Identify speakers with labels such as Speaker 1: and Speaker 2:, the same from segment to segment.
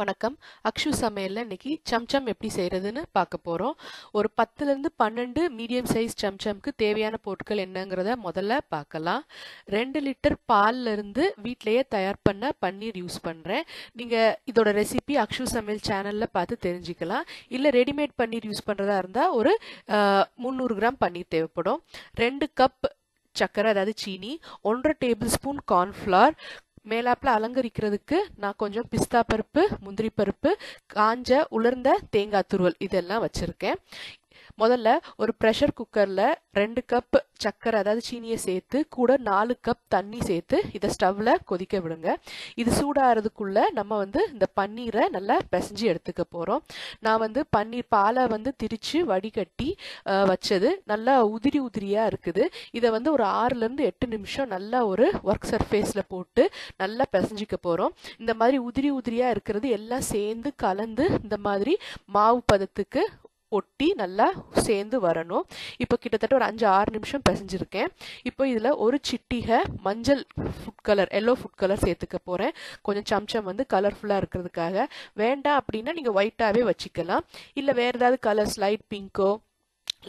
Speaker 1: வணக்கம். அக்ஷு சமையலில் இன்னைக்கு சம்சம் எப்படி செய்கிறதுன்னு பார்க்க போகிறோம் ஒரு பத்துலேருந்து பன்னெண்டு மீடியம் சைஸ் சம்சம்க்கு தேவையான பொருட்கள் என்னங்கிறத முதல்ல பார்க்கலாம். ரெண்டு லிட்டர் பால்லேருந்து வீட்டிலையே வீட்டிலேயே தயார் பண்ண பன்னீர் யூஸ் பண்ணுறேன் நீங்கள் இதோட ரெசிபி அக்ஷு சமையல் சேனலில் பார்த்து தெரிஞ்சுக்கலாம். இல்லை ரெடிமேட் பன்னீர் யூஸ் பண்ணுறதா இருந்தால் ஒரு முந்நூறு கிராம் பன்னீர் தேவைப்படும். ரெண்டு கப் சர்க்கரை அதாவது சீனி ஒன்றரை டேபிள் ஸ்பூன் கார்ன்ஃப்ளவர் மேலாப்பில் அலங்கரிக்கிறதுக்கு நான் கொஞ்சம் பிஸ்தா பருப்பு முந்திரி பருப்பு காஞ்ச உலர்ந்த தேங்காய் துருவல் இதெல்லாம் வச்சுருக்கேன். முதல்ல ஒரு ப்ரெஷர் குக்கரில் ரெண்டு கப் சக்கரை அதாவது சீனியை சேர்த்து கூட நாலு கப் தண்ணி சேர்த்து இதை ஸ்டவ்வில் கொதிக்க விடுங்க. இது சூடாகிறதுக்குள்ளே நம்ம வந்து இந்த பன்னீரை நல்லா பிசைஞ்சு எடுத்துக்க போகிறோம் நான் வந்து பன்னீர் பாலை வந்து திரித்து வடிகட்டி வச்சது. நல்லா உதிரி உதிரியாக இருக்குது. இதை வந்து ஒரு ஆறுலேருந்து எட்டு நிமிஷம் நல்லா ஒரு ஒர்க் சர்ஃபேஸில் போட்டு நல்லா பிசைஞ்சிக்க போகிறோம் இந்த மாதிரி உதிரி உதிரியாக இருக்கிறது எல்லாம் சேர்ந்து கலந்து இந்த மாதிரி மாவு பதத்துக்கு ஒட்டி நல்லா சேர்ந்து வரணும். இப்போ கிட்டத்தட்ட ஒரு அஞ்சு ஆறு நிமிஷம் பிசைஞ்சிருக்கேன். இப்போ இதில் ஒரு சிட்டிகை மஞ்சள் food colour yellow food colour சேர்த்துக்க போகிறேன் கொஞ்சம் சம்சம் வந்து கலர்ஃபுல்லாக இருக்கிறதுக்காக. வேண்டாம் அப்படின்னா நீங்கள் ஒயிட்டாகவே வச்சுக்கலாம். இல்லை வேறு ஏதாவது கலர்ஸ் லைட் பிங்கோ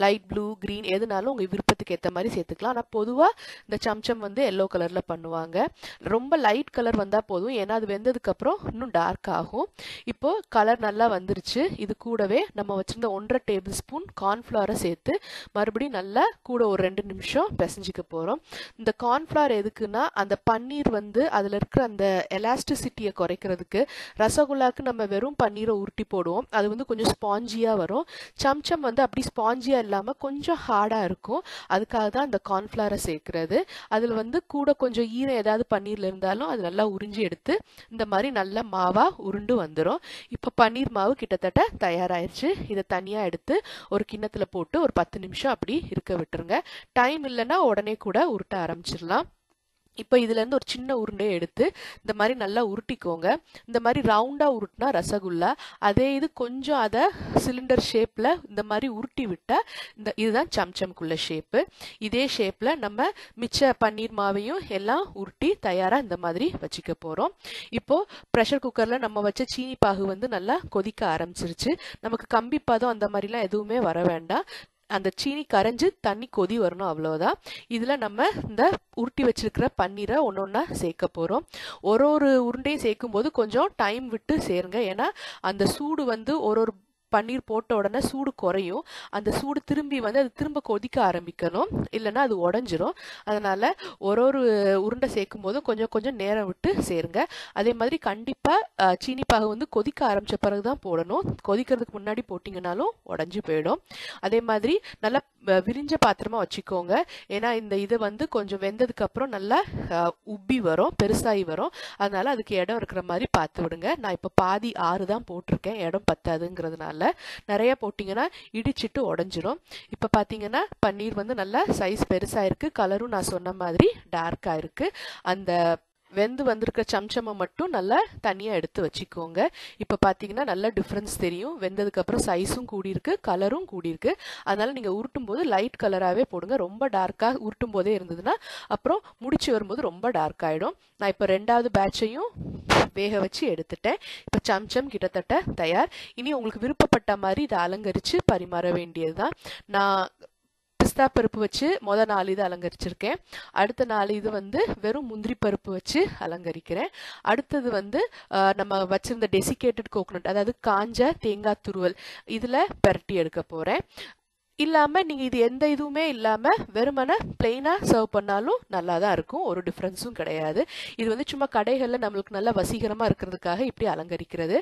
Speaker 1: லைட் ப்ளூ க்ரீன் எதுனாலும் உங்கள் விருப்பத்துக்கு ஏற்ற மாதிரி சேர்த்துக்கலாம். ஆனால் பொதுவாக இந்த சம்சம் வந்து எல்லோ கலரில் பண்ணுவாங்க. ரொம்ப லைட் கலர் வந்தால் போதும். ஏன்னா அது வெந்ததுக்கப்புறம் இன்னும் டார்க் ஆகும். இப்போது கலர் நல்லா வந்துருச்சு. இது கூடவே நம்ம வச்சுருந்த ஒன்றரை டேபிள் ஸ்பூன் கார்ன்ஃப்ளவரை சேர்த்து மறுபடியும் நல்லா கூட ஒரு ரெண்டு நிமிஷம் பிசைஞ்சிக்க போகிறோம் இந்த கார்ன்ஃப்ளவர் எதுக்குன்னா அந்த பன்னீர் வந்து அதில் இருக்கிற அந்த எலாஸ்டிசிட்டியை குறைக்கிறதுக்கு ரசகுல்லாக்கு நம்ம வெறும் பன்னீரை உருட்டி போடுவோம். அது வந்து கொஞ்சம் ஸ்பாஞ்சியாக வரும். சம்சம் வந்து அப்படி ஸ்பாஞ்சியாக இல்லாமல் கொஞ்சம் ஹார்டாக இருக்கும். அதுக்காக தான் அந்த கார்ன்ஃப்ளாரை சேர்க்குறது. அதில் வந்து கூட கொஞ்சம் ஈரம் ஏதாவது பன்னீரில் இருந்தாலும் அது நல்லா உறிஞ்சி எடுத்து இந்த மாதிரி நல்ல மாவாக உருண்டு வந்துடும் இப்போ பன்னீர் மாவு கிட்டத்தட்ட தயாராகிடுச்சு இதை தனியாக எடுத்து ஒரு கிண்ணத்தில் போட்டு ஒரு பத்து நிமிஷம் அப்படி இருக்க விட்டுருங்க. டைம் இல்லைன்னா உடனே கூட உருட்ட ஆரம்பிச்சிடலாம். இப்போ இதுலேருந்து ஒரு சின்ன உருண்டையை எடுத்து இந்த மாதிரி நல்லா உருட்டிக்கோங்க. இந்த மாதிரி ரவுண்டாக உருட்டினா ரசகுல்லா. அதே இது கொஞ்சம் அதை சிலிண்டர் ஷேப்பில் இந்த மாதிரி உருட்டி விட்டால் இந்த இதுதான் சம்சம்குள்ள ஷேப்பு இதே ஷேப்பில் நம்ம மிச்ச பன்னீர் மாவையும் எல்லாம் உருட்டி தயாராக இந்த மாதிரி வச்சுக்க போகிறோம் இப்போது ப்ரெஷர் குக்கரில் நம்ம வச்ச சீனி பாகு வந்து நல்லா கொதிக்க ஆரம்பிச்சிருச்சு. நமக்கு கம்பி பதம் அந்த மாதிரிலாம் எதுவுமே வர வேண்டாம். அந்த சீனி கரைஞ்சு தண்ணி கொதி வரணும் அவ்வளோதான் இதில் நம்ம இந்த உருட்டி வச்சிருக்கிற பன்னீரை ஒன்று ஒன்றா சேர்க்க போகிறோம் ஒரு ஒரு உருண்டையும் சேர்க்கும் போது கொஞ்சம் டைம் விட்டு சேருங்க. ஏன்னா அந்த சூடு வந்து ஒரு ஒரு பன்னீர் போட்ட உடனே சூடு குறையும். அந்த சூடு திரும்பி வந்து அது திரும்ப கொதிக்க ஆரம்பிக்கணும். இல்லைன்னா அது உடஞ்சிரும். அதனால் ஒரு ஒரு உருண்டை சேர்க்கும் போதும் கொஞ்சம் கொஞ்சம் நேரம் விட்டு சேருங்க. அதே மாதிரி கண்டிப்பாக சீனி பாகு வந்து கொதிக்க ஆரம்பித்த பிறகு தான் போடணும். கொதிக்கிறதுக்கு முன்னாடி போட்டிங்கனாலும் உடஞ்சி போயிடும். அதே மாதிரி நல்லா விரிஞ்ச பாத்திரமா வச்சுக்கோங்க. ஏன்னா இந்த இது வந்து கொஞ்சம் வெந்ததுக்கு அப்புறம் நல்லா உப்பி வரும் பெருசாகி வரும். அதனால அதுக்கு இடம் இருக்கிற மாதிரி பார்த்து விடுங்க. நான் இப்போ பாதி ஆறு தான் போட்டிருக்கேன். இடம் பத்தாதுங்கிறதுனால. நிறைய போட்டிங்கன்னா இடிச்சிட்டு உடஞ்சிரும். இப்போ பார்த்தீங்கன்னா பன்னீர் வந்து நல்லா சைஸ் பெருசாக இருக்குது கலரும் நான் சொன்ன மாதிரி டார்க்காக இருக்குது அந்த வெந்து வந்திருக்க சம்சமை மட்டும் நல்லா தனியாக எடுத்து வச்சுக்கோங்க. இப்போ பார்த்தீங்கன்னா நல்ல டிஃப்ரென்ஸ் தெரியும். வெந்ததுக்கப்புறம் சைஸும் கூடியிருக்கு கலரும் கூடியிருக்கு அதனால் நீங்கள் உருட்டும் போது லைட் கலராகவே போடுங்க. ரொம்ப டார்க்காக உருட்டும் போதே இருந்ததுன்னா அப்புறம் முடிச்சு வரும்போது ரொம்ப டார்க் ஆகிடும் நான் இப்போ ரெண்டாவது பேட்சையும் வேக வச்சு எடுத்துட்டேன். இப்போ சம்சம் கிட்டத்தட்ட தயார். இனி உங்களுக்கு விருப்பப்பட்ட மாதிரி இதை அலங்கரித்து பரிமாற வேண்டியது தான் நான் பிஸ்தா பருப்பு வச்சு மொதல் நாலு இது அலங்கரிச்சிருக்கேன். அடுத்த நாலு இது வந்து வெறும் முந்திரி பருப்பு வச்சு அலங்கரிக்கிறேன். அடுத்தது வந்து நம்ம வச்சிருந்த டெசிகேட்டட் கோகோனட் அதாவது காஞ்ச தேங்காய் துருவல் இதில் பெரட்டி எடுக்க போகிறேன் இல்லாமல் நீங்கள் இது எந்த இதுவுமே இல்லாமல் வெறுமனை பிளெயினாக சர்வ் பண்ணாலும் நல்லா தான் இருக்கும். ஒரு டிஃப்ரென்ஸும் கிடையாது. இது வந்து சும்மா கடைகளில் நம்மளுக்கு நல்லா வசீகரமாக இருக்கிறதுக்காக இப்படி அலங்கரிக்கிறது.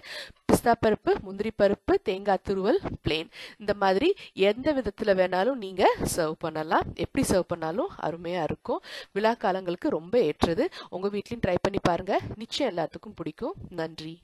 Speaker 1: பிஸ்தா பருப்பு முந்திரி பருப்பு தேங்காய் துருவல் பிளேன் இந்த மாதிரி எந்த விதத்தில் வேணாலும் நீங்கள் சர்வ் பண்ணலாம். எப்படி சர்வ் பண்ணாலும் அருமையாக இருக்கும். விழா காலங்களுக்கு ரொம்ப ஏற்றது. உங்கள் வீட்லேயும் ட்ரை பண்ணி பாருங்கள் நிச்சயம் எல்லாத்துக்கும் பிடிக்கும். நன்றி.